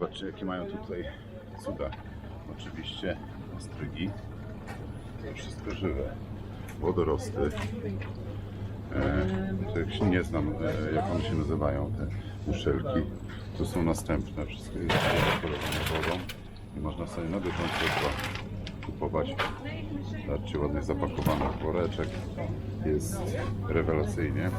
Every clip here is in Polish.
Zobaczcie, jakie mają tutaj cuda. Oczywiście ostrygi. To wszystko żywe. Wodorosty. E, się nie znam, e, jak one się nazywają, te muszelki. Tu są następne. Wszystko jest zakolorowane wodą. I można sobie na bieżąco kupować. Zobaczcie, ładnie zapakowany woreczek. Jest rewelacyjnie.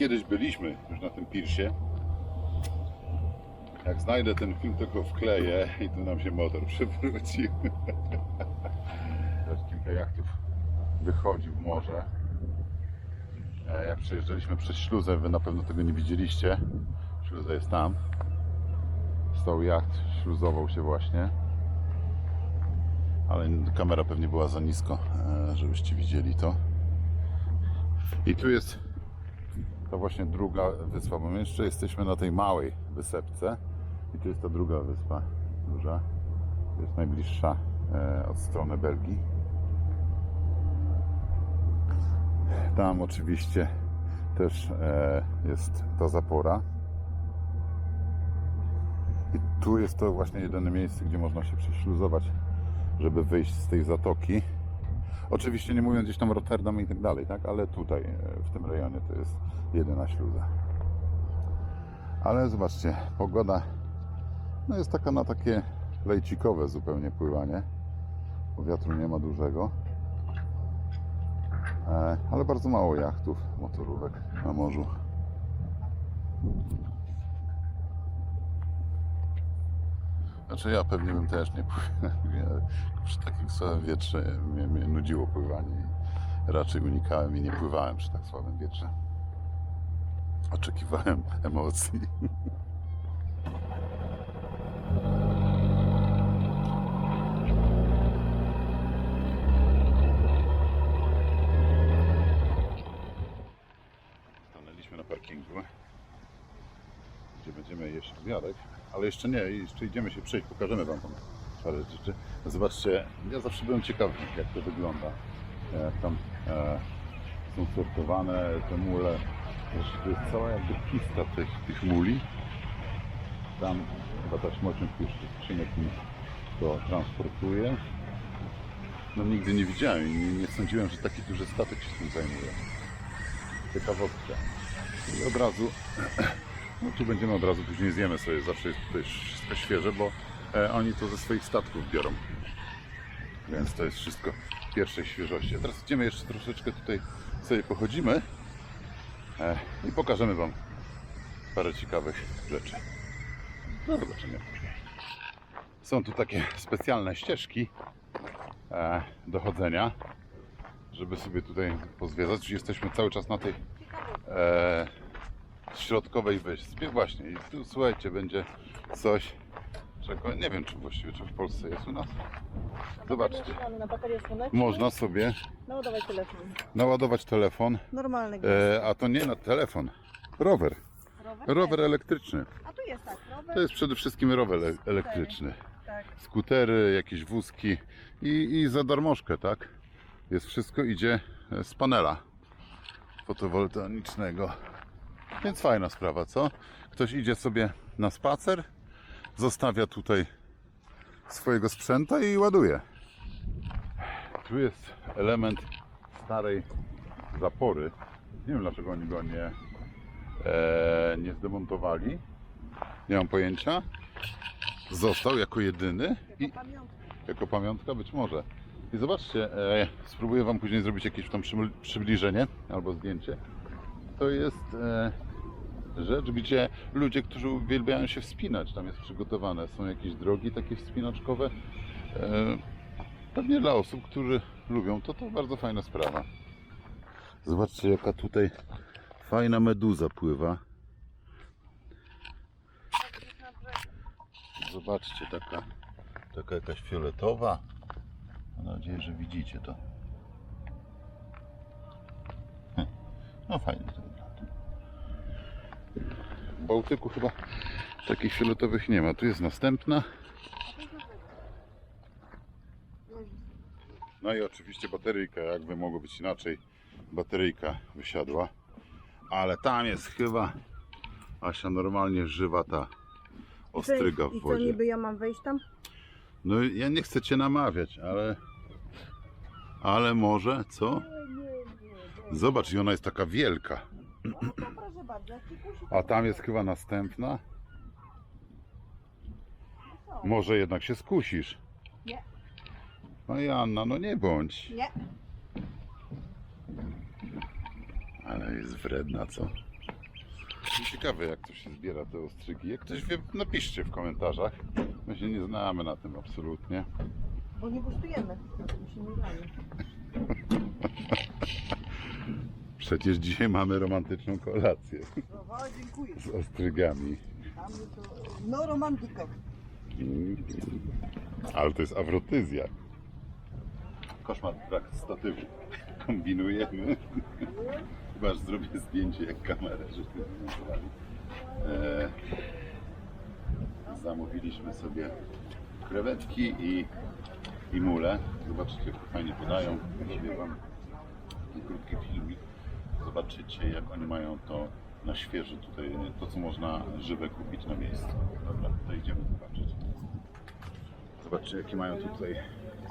Kiedyś byliśmy już na tym pirsie. Jak znajdę ten film, to go wkleję i tu nam się motor przewrócił. Też kilka jachtów wychodzi w morze. E, Jak przejeżdżaliśmy przez śluzę, wy na pewno tego nie widzieliście. Śluza jest tam. Stał jacht, śluzował się właśnie. Ale kamera pewnie była za nisko, e, żebyście widzieli to. I tu jest to właśnie druga wyspa, bo my jeszcze jesteśmy na tej małej wysepce i tu jest ta druga wyspa, duża. Jest najbliższa e, od strony Belgii. Tam oczywiście też e, jest ta zapora. I tu jest to właśnie jedyne miejsce, gdzie można się prześluzować, żeby wyjść z tej zatoki. Oczywiście nie mówiąc gdzieś tam Rotterdam i tak dalej, tak? Ale tutaj, e, w tym rejonie to jest jedyna śluza. Ale zobaczcie, pogoda no jest taka na takie lejcikowe zupełnie pływanie. Bo wiatru nie ma dużego. E, Ale bardzo mało jachtów, motorówek na morzu. Znaczy ja pewnie bym też nie płynął. Ja Przy takim słabym wietrze mnie, mnie nudziło pływanie. Raczej unikałem i nie pływałem przy tak słabym wietrze. Oczekiwałem emocji. Stanęliśmy na parkingu, gdzie będziemy jeść obiadek, ale jeszcze nie, jeszcze idziemy się przejść, pokażemy Wam tam parę rzeczy. Zobaczcie, ja zawsze byłem ciekawy, jak to wygląda. Jak tam e, są sortowane te mule. Zresztą to jest cała jakby pista tych, tych muli. Tam chyba taśmociąg już skrzynek to transportuje. No nigdy nie widziałem i nie, nie sądziłem, że taki duży statek się tym zajmuje. Ciekawostka. I od razu, no tu będziemy od razu, później zjemy sobie, zawsze jest tutaj wszystko świeże, bo e, oni to ze swoich statków biorą. Więc to jest wszystko pierwszej świeżości. A teraz idziemy jeszcze troszeczkę tutaj sobie pochodzimy e, i pokażemy Wam parę ciekawych rzeczy. Do zobaczenia później. Są tu takie specjalne ścieżki e, do chodzenia, żeby sobie tutaj pozwiedzać. Jesteśmy cały czas na tej e, środkowej wyspie właśnie i tu słuchajcie, będzie coś, czego nie wiem, czy właściwie czy w Polsce jest u nas. Zobaczcie. Mamy na baterię słoneczną. Można sobie Naładować telefon. naładować telefon, Normalny gaz. e, a to nie na telefon, rower. Rower? Rower elektryczny. A tu jest tak, rower. To jest przede wszystkim rower elektryczny. Tak. Skutery, jakieś wózki i, i za darmożkę, tak? Jest wszystko idzie e, z panela fotowoltaicznego. Więc fajna sprawa, co? Ktoś idzie sobie na spacer, zostawia tutaj swojego sprzęta i ładuje. Tu jest element starej zapory. Nie wiem dlaczego oni go nie, e, nie zdemontowali. Nie mam pojęcia. Został jako jedyny i Jako pamiątka. jako pamiątka być może. I zobaczcie, e, spróbuję Wam później zrobić jakieś tam przybl- przybliżenie albo zdjęcie. To jest e, rzecz, gdzie ludzie, którzy uwielbiają się wspinać, tam jest przygotowane. Są jakieś drogi takie wspinaczkowe. E, pewnie dla osób, którzy lubią to, to bardzo fajna sprawa. Zobaczcie, jaka tutaj fajna meduza pływa. Zobaczcie, taka, taka jakaś fioletowa. Mam nadzieję, że widzicie to. Hm. No fajnie Bałtyku chyba takich fioletowych nie ma. Tu jest następna. No i oczywiście bateryjka, jakby mogło być inaczej. Bateryjka wysiadła. Ale tam jest chyba Asia normalnie żywa ta ostryga w I co wodzie. niby ja mam wejść tam? No ja nie chcę cię namawiać, ale. Ale może, co? Zobacz, i ona jest taka wielka. No to proszę bardzo, jak ci kusi, to A tam jest chyba następna. co? Może jednak się skusisz. Nie. No Janna, no nie bądź. Nie. Ale jest wredna, co? Ciekawe, jak to się zbiera te ostrygi. Jak ktoś wie, napiszcie w komentarzach. My się nie znamy na tym absolutnie. Bo nie gustujemy. My się nie znamy. Przecież dzisiaj mamy romantyczną kolację dziękuję. z ostrygami. Dla mnie to... No romantyka. Mm. Ale to jest awrotyzja. Koszmar brak statywu. Kombinujemy. Chyba aż zrobię zdjęcie jak kamerę, żeśmy zmontowali. E, zamówiliśmy sobie krewetki i, i mule. Zobaczcie, jak fajnie podają. Właściwie wam taki krótki filmik. Zobaczycie, jak oni mają to na świeżo tutaj, to co można żywe kupić na miejscu. Dobra, to idziemy zobaczyć. Zobaczcie, jakie mają tutaj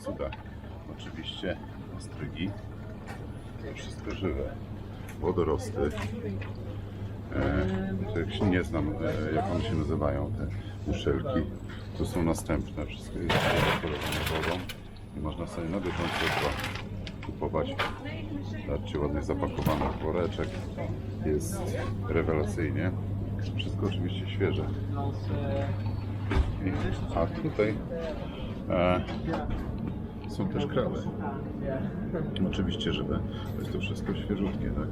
cuda. Oczywiście ostrygi. To wszystko żywe. Wodorosty. E, to jak się nie znam, e, jak one się nazywają, te muszelki. Tu są następne. Wszystko jest wodą. I można sobie na bieżąco to kupować. Zobaczcie, ładnie zapakowany woreczek. Jest rewelacyjnie. Wszystko oczywiście świeże. A tutaj e, są też krawy. Oczywiście żywe. To jest to wszystko świeżutkie, tak?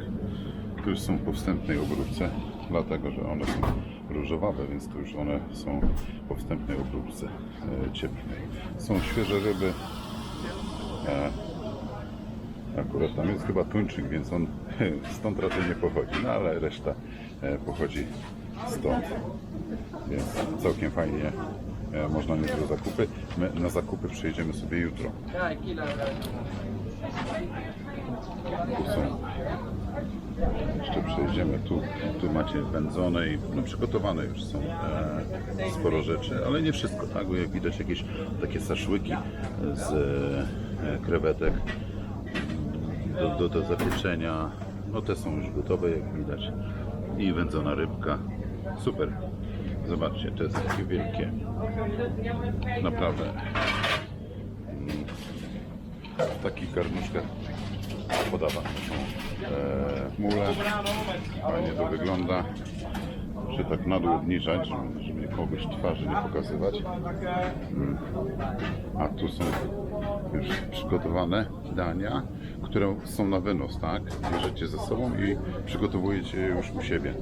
Tu już są po wstępnej obróbce, dlatego że one są różowawe, więc tu już one są po wstępnej obróbce e, cieplnej. Są świeże ryby. E, Akurat tam jest chyba tuńczyk, więc on stąd raczej nie pochodzi, no ale reszta e, pochodzi stąd. Więc całkiem fajnie e, można mieć do zakupy. My na zakupy przyjedziemy sobie jutro. Tu są. Jeszcze przejedziemy tu. Tu macie wędzone i no, przygotowane już są e, sporo rzeczy, ale nie wszystko, tak? Bo jak widać jakieś takie saszłyki z e, krewetek do, do, do zapieczenia. No te są już gotowe, jak widać. I wędzona rybka. Super. Zobaczcie, to jest takie wielkie. Naprawdę. Mm. W takich garnuszkach podawane są e, mule. Fajnie to wygląda. Muszę tak na dół obniżać, żeby, kogoś twarzy nie pokazywać. Mm. A tu są już przygotowane dania, które są na wynos, tak? Bierzecie ze sobą i przygotowujecie je już u siebie.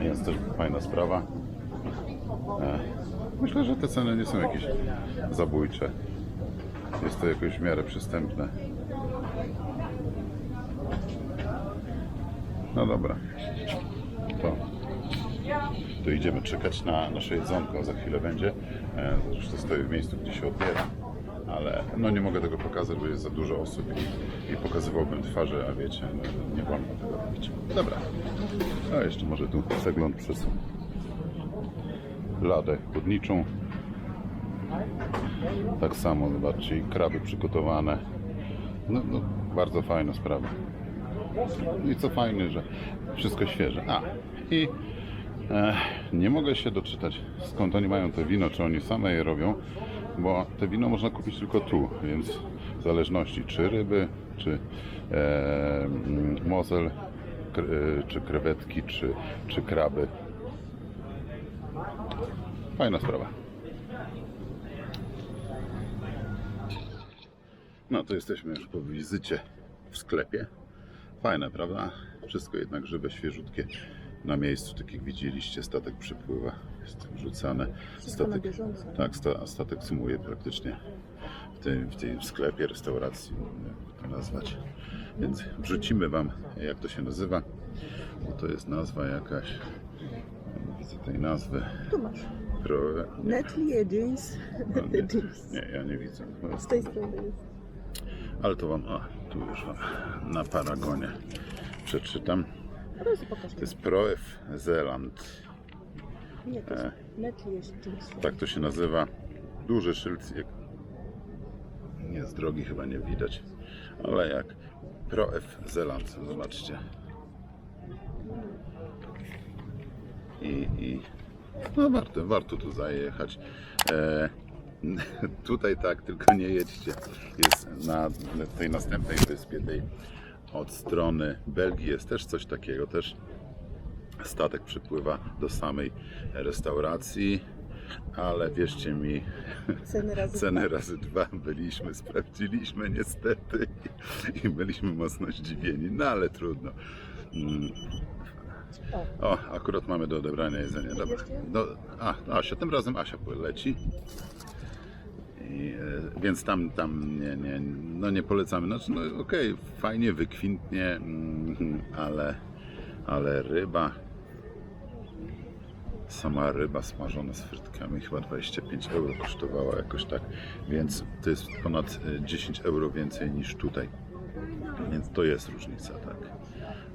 Jest też fajna sprawa. E, myślę, że te ceny nie są jakieś zabójcze. Jest to jakoś w miarę przystępne. No dobra. To, to idziemy czekać na nasze jedzonko. Za chwilę będzie. Zresztą stoję w miejscu, gdzie się odbiera. Ale no nie mogę tego pokazać, bo jest za dużo osób i, i pokazywałbym twarze, a wiecie, no, nie wolno tego robić. Dobra. A jeszcze może tu przegląd przez ladę chłodniczą. Tak samo, zobaczcie, kraby przygotowane. No, no, bardzo fajna sprawa. No I co fajne, że wszystko świeże. A, i nie mogę się doczytać, skąd oni mają to wino, czy oni same je robią, bo te wino można kupić tylko tu, więc w zależności czy ryby, czy e, mozel, czy krewetki, czy, czy kraby. Fajna sprawa. No to jesteśmy już po wizycie w sklepie. Fajne, prawda? Wszystko jednak żywe, świeżutkie. Na miejscu, tak jak widzieliście, statek przypływa, jest na bieżąco. Tak, sta, statek sumuje praktycznie w tym, w tym sklepie, restauracji, jak to nazwać. Więc wrzucimy Wam, jak to się nazywa. Bo to jest nazwa jakaś, nie widzę tej nazwy. Tu masz. Pro, nie, no, nie, nie, ja nie widzę. Z tej strony jest. Ale to Wam, a tu już wam na paragonie przeczytam. To jest Proef Zeeland. Nie, to jest Jeans. Tak to się nazywa. Duży szyld. Nie z drogi chyba nie widać. Ale jak Proef Zeeland. Zobaczcie. I, i no warto, warto tu zajechać. E, tutaj tak, tylko nie jedźcie. Jest na tej następnej wyspie, tej od strony Belgii jest też coś takiego, też statek przypływa do samej restauracji, ale wierzcie mi, Ceny razy ceny razy dwa byliśmy, sprawdziliśmy niestety i byliśmy mocno zdziwieni, no ale trudno. Mm, O, O, akurat mamy do odebrania jedzenia. Dobra. Do, a, Asia, tym razem Asia leci. E, więc tam, tam nie, nie, no nie polecamy. Znaczy, no okej, fajnie, wykwintnie, mm, ale, ale ryba, sama ryba smażona z frytkami chyba 25 euro kosztowała jakoś tak, więc to jest ponad e, 10 euro więcej niż tutaj. Więc to jest różnica, tak.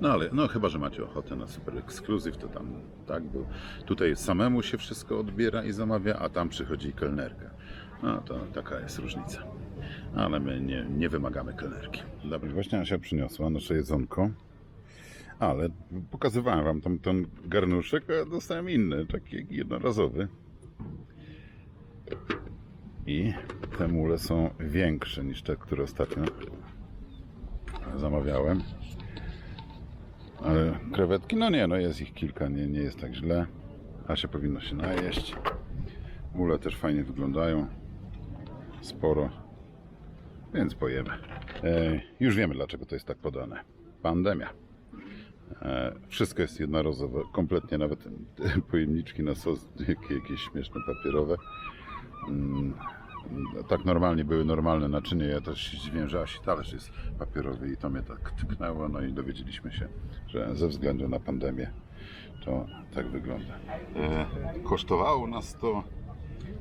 No ale no chyba, że macie ochotę na super ekskluzyw, to tam tak, bo tutaj samemu się wszystko odbiera i zamawia, a tam przychodzi kelnerka. No to taka jest różnica. Ale my nie, nie wymagamy kelnerki. Dobrze, właśnie Asia przyniosła nasze jedzonko. Ale pokazywałem wam tam ten garnuszek, a dostałem inny, taki jednorazowy. I te mule są większe niż te, które ostatnio zamawiałem. Ale krewetki, no nie, no jest ich kilka, nie, nie jest tak źle. Asia powinno się najeść. Mule też fajnie wyglądają. Sporo. Więc pojemy. E, już wiemy dlaczego to jest tak podane. Pandemia. E, wszystko jest jednorazowe, kompletnie nawet te pojemniczki na sos, jakie, jakieś śmieszne papierowe. Mm, tak normalnie były normalne naczynie. Ja też się zdziwiłem, że Asi talerz jest papierowy i to mnie tak tknęło. No i dowiedzieliśmy się, że ze względu na pandemię to tak wygląda. E, kosztowało nas to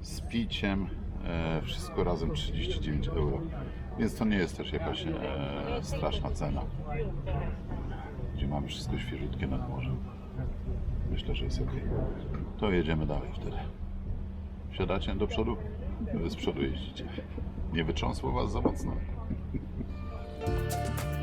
z piciem wszystko razem 39 euro. Więc to nie jest też jakaś e, straszna cena. Gdzie mamy wszystko świeżutkie nad morzem. Myślę, że jest ok. To jedziemy dalej wtedy. Wsiadacie do przodu? Wy z przodu jeździcie. Nie wytrząsło was za mocno?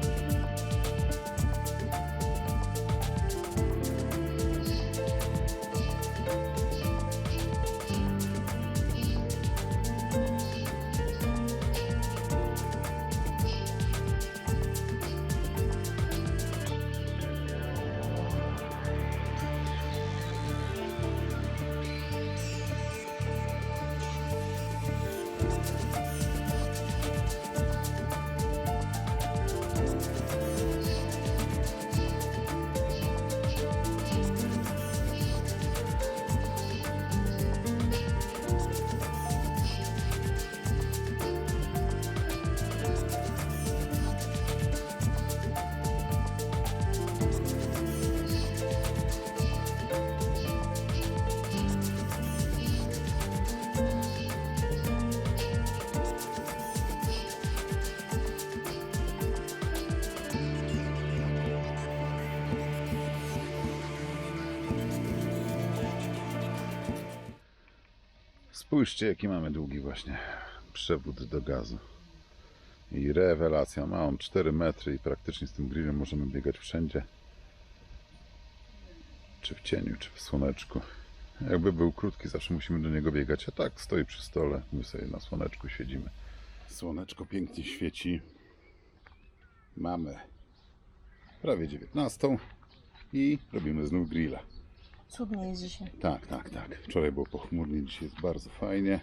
Spójrzcie, jaki mamy długi właśnie przewód do gazu. I rewelacja. Ma on 4 metry i praktycznie z tym grillem możemy biegać wszędzie. Czy w cieniu, czy w słoneczku. Jakby był krótki, zawsze musimy do niego biegać. A tak stoi przy stole. My sobie na słoneczku siedzimy. Słoneczko pięknie świeci. Mamy prawie 19 i robimy znów grilla. Cudnie jest dzisiaj. Tak, tak, tak. Wczoraj było pochmurnie, dzisiaj jest bardzo fajnie.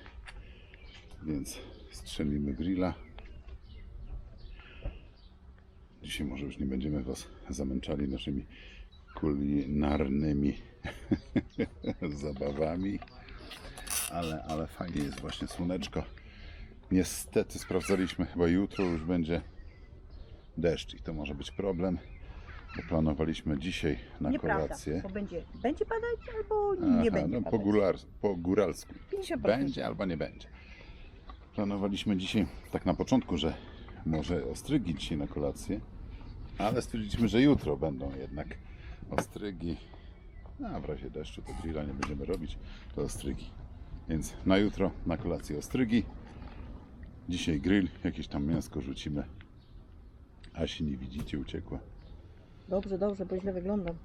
Więc strzelimy grilla. Dzisiaj może już nie będziemy Was zamęczali naszymi kulinarnymi zabawami. Ale, ale fajnie jest właśnie słoneczko. Niestety sprawdzaliśmy, chyba jutro już będzie deszcz i to może być problem. Planowaliśmy dzisiaj na Nieprawda, kolację. bo będzie, będzie padać albo nie Aha, będzie no po, górar, po góralsku. 50%. Będzie albo nie będzie. Planowaliśmy dzisiaj, tak na początku, że może ostrygi dzisiaj na kolację, ale stwierdziliśmy, że jutro będą jednak ostrygi. A w razie deszczu to grilla nie będziemy robić, to ostrygi. Więc na jutro na kolację ostrygi. Dzisiaj grill, jakieś tam mięsko rzucimy. Asi nie widzicie, uciekła. Dobrze, dobrze, bo źle wyglądam.